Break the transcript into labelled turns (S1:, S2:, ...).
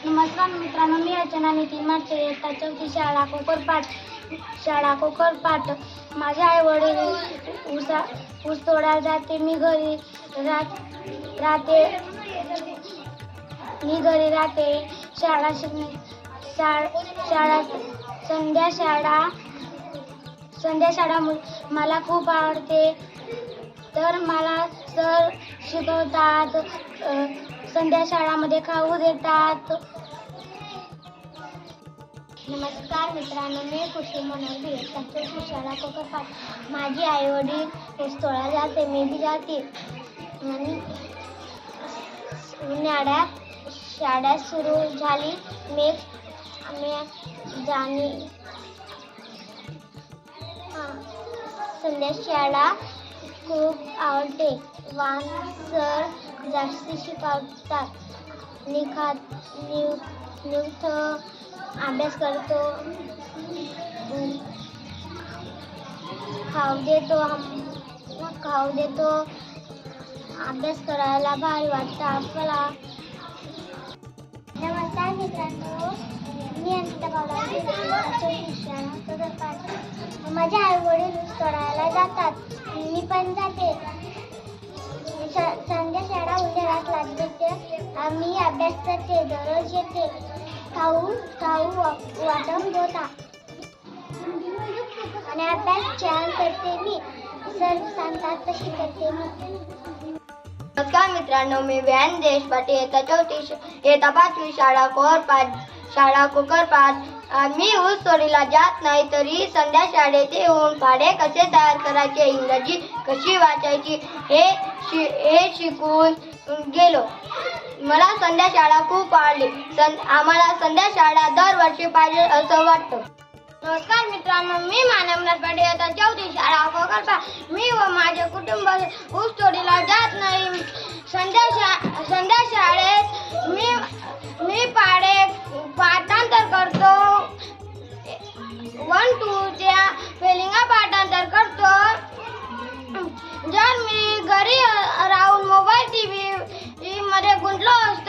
S1: नमस्कार मित्रांनो मी अर्चना नितीन मागचे इयत्ता चौथी शाळा कोकरपाट शाळा कोकरपाट माझे आई वडील ऊसा ऊस तोडायला जाते मी घरी रा राहते. मी घरी राहते. शाळा शिक- शाळा शाळा संध्या शाळा संध्या शाळा मु- मला खूप आवडते. तर मला सर शिकवतात संध्या शाळामध्ये खाऊ देतात. नमस्कार मित्रांनो मी खुशी मनोरी चौथी शाळा कोकरपाट माझी आई वडील स्थळा जाते मी बी जाते. आणि उन्हाळ्यात शाळा सुरू झाली. मी मी जाणी. हां संध्या शाळा खूप आवडते. वान सर जास्त शिकवतात. निखात निव निवथ अभ्यास करतो. खाऊ देतो खाऊ देतो. अभ्यास करायला भारी वाटतं आपल्याला. नमस्कार मित्रांनो. मी अंकिता बाबा माझ्या आई वडील करायला जातात. मी पण जाते. उन्हाळ्यात आम्ही अभ्यास करते दररोज येते खाऊ खाऊ वा- वाटप होता आणि अभ्यास छान करते मी सर सांगतात तशी करते मी.
S2: नमस्कार मित्रांनो मी व्यान देशपाटे येता चौथी येता पाचवी शाळा कोरपाट शाळा कोकरपाट अं, मी ऊस चोरीला जात नाही तरी संध्या शाळेत येऊन पाढे कसे तयार करायचे इंग्रजी कशी वाचायची हे शि हे शिकून गेलो. मला संध्या शाळा खूप आवडली. सं आम्हाला संध्या शाळा दरवर्षी पाहिजे असं वाटतं.
S1: नमस्कार मित्रांनो मी मानवनाथ पाटील आता चौथी शाळा कोकरपा मी व माझे कुटुंब Пожалуйста.